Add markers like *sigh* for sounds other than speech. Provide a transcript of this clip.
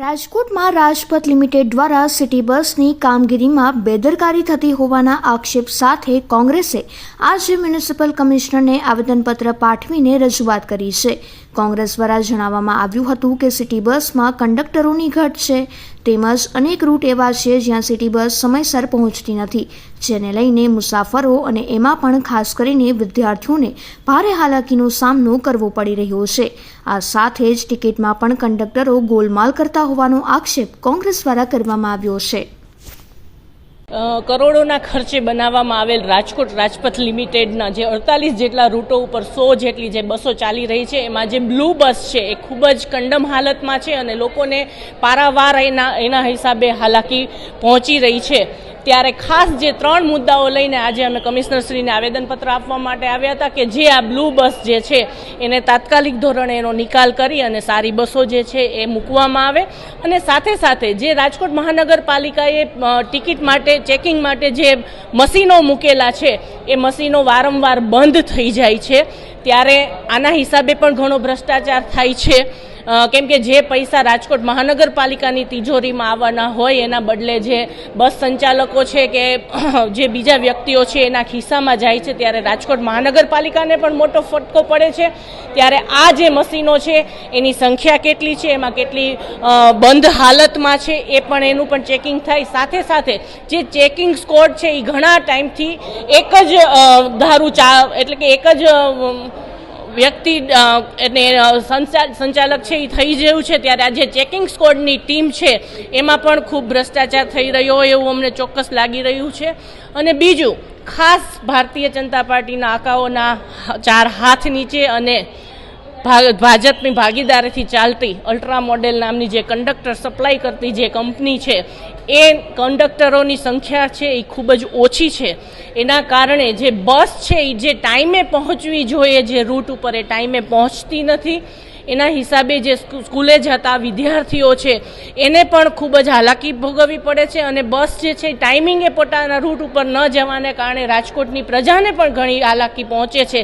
રાજકોટમાં રાજપથ લિમિટેડ દ્વારા સિટી બસની કામગીરીમાં બેદરકારી થતી હોવાના આક્ષેપ સાથે કોંગ્રેસે આજે મ્યુનિસિપલ કમિશનરને આવેદનપત્ર પાઠવીને રજૂઆત કરી છે. કોંગ્રેસ દ્વારા જણાવવામાં આવ્યું હતું કે સિટી બસમાં કંડક્ટરોની ઘટ છે. તેમજ અનેક રૂટ એવા છે જ્યાં સિટી બસ સમયસર પહોંચતી નથી, જેને લઈને મુસાફરો અને એમાં પણ ખાસ કરીને વિદ્યાર્થીઓને ભારે હાલાકીનો સામનો કરવો પડી રહ્યો છે. આ સાથે જ ટિકિટમાં પણ કંડક્ટરો ગોલમાલ કરતા હોવાનો આક્ષેપ કોંગ્રેસ દ્વારા કરવામાં આવ્યો છે. કરોડોના ખર્ચે બનાવવામાં આવેલ રાજકોટ રાજપથ લિમિટેડના જે અડતાલીસ જેટલા રૂટો ઉપર સો જેટલી જે બસો ચાલી રહી છે, એમાં જે બ્લુ બસ છે, એ ખૂબ જ કંડમ હાલતમાં છે અને લોકોને પારાવાર એના એના હિસાબે હાલાકી પહોંચી રહી છે. ત્યારે ખાસ જે ત્રણ મુદ્દાઓ લઈને આજે અમે કમિશનરશ્રીને આવેદનપત્ર આપવા માટે આવ્યા હતા કે જે આ બ્લુ બસ જે છે, એને તાત્કાલિક ધોરણે એનો નિકાલ કરી અને સારી બસો જે છે એ મૂકવામાં આવે. અને સાથે સાથે જે રાજકોટ મહાનગરપાલિકાએ ટિકિટ માટે, ચેકિંગ માટે જે મશીનો મૂકેલા છે, એ મશીનો વારંવાર બંધ થઈ જાય છે. ત્યારે આના હિસાબે પણ ઘણો ભ્રષ્ટાચાર થાય છે. કેમ કે જે પૈસા રાજકોટ મહાનગરપાલિકાની તિજોરીમાં આવવાના હોય, એના બદલે જે બસ સંચાલકો છે કે *clears throat* જે બીજા વ્યક્તિઓ છે, એના ખિસ્સામાં જાય છે, ત્યારે રાજકોટ મહાનગરપાલિકાને પણ મોટો ફટકો પડે છે. ત્યારે આ જે મશીનો છે, એની સંખ્યા કેટલી છે, એમાં કેટલી બંધ હાલતમાં છે, એ પણ એનું પણ ચેકિંગ થાય. સાથે સાથે જે ચેકિંગ સ્કોડ છે એ ઘણા ટાઈમથી એક જ ધારું ચા, એટલે કે એક જ વ્યક્તિ એને સંચાલક છે, એ થઈ ગયું છે. ત્યારે આ જે ચેકિંગ સ્કોડની ટીમ છે, એમાં પણ ખૂબ ભ્રષ્ટાચાર થઈ રહ્યો હોય એવું અમને ચોક્કસ લાગી રહ્યું છે. અને બીજું, ખાસ ભારતીય જનતા પાર્ટીના આકાઓના ચાર હાથ નીચે અને ભાજપની ભાગીદારીથી ચાલતી અલ્ટ્રા મોડેલ નામની જે કંડક્ટર સપ્લાય કરતી જે કંપની છે, એ કંડક્ટરોની સંખ્યા છે એ ખૂબ જ ઓછી છે. એના કારણે જે બસ છે એ જે ટાઈમે પહોંચવી જોઈએ, જે રૂટ ઉપર એ ટાઈમે પહોંચતી નથી, એના હિસાબે જે સ્કૂલે જતા વિદ્યાર્થીઓ છે, એને પણ ખૂબ જ હાલાકી ભોગવવી પડે છે અને બસ જે છે ટાઈમિંગે પોતાના રૂટ ઉપર ન જવાને કારણે રાજકોટની પ્રજાને પણ ઘણી હાલાકી પહોંચે છે.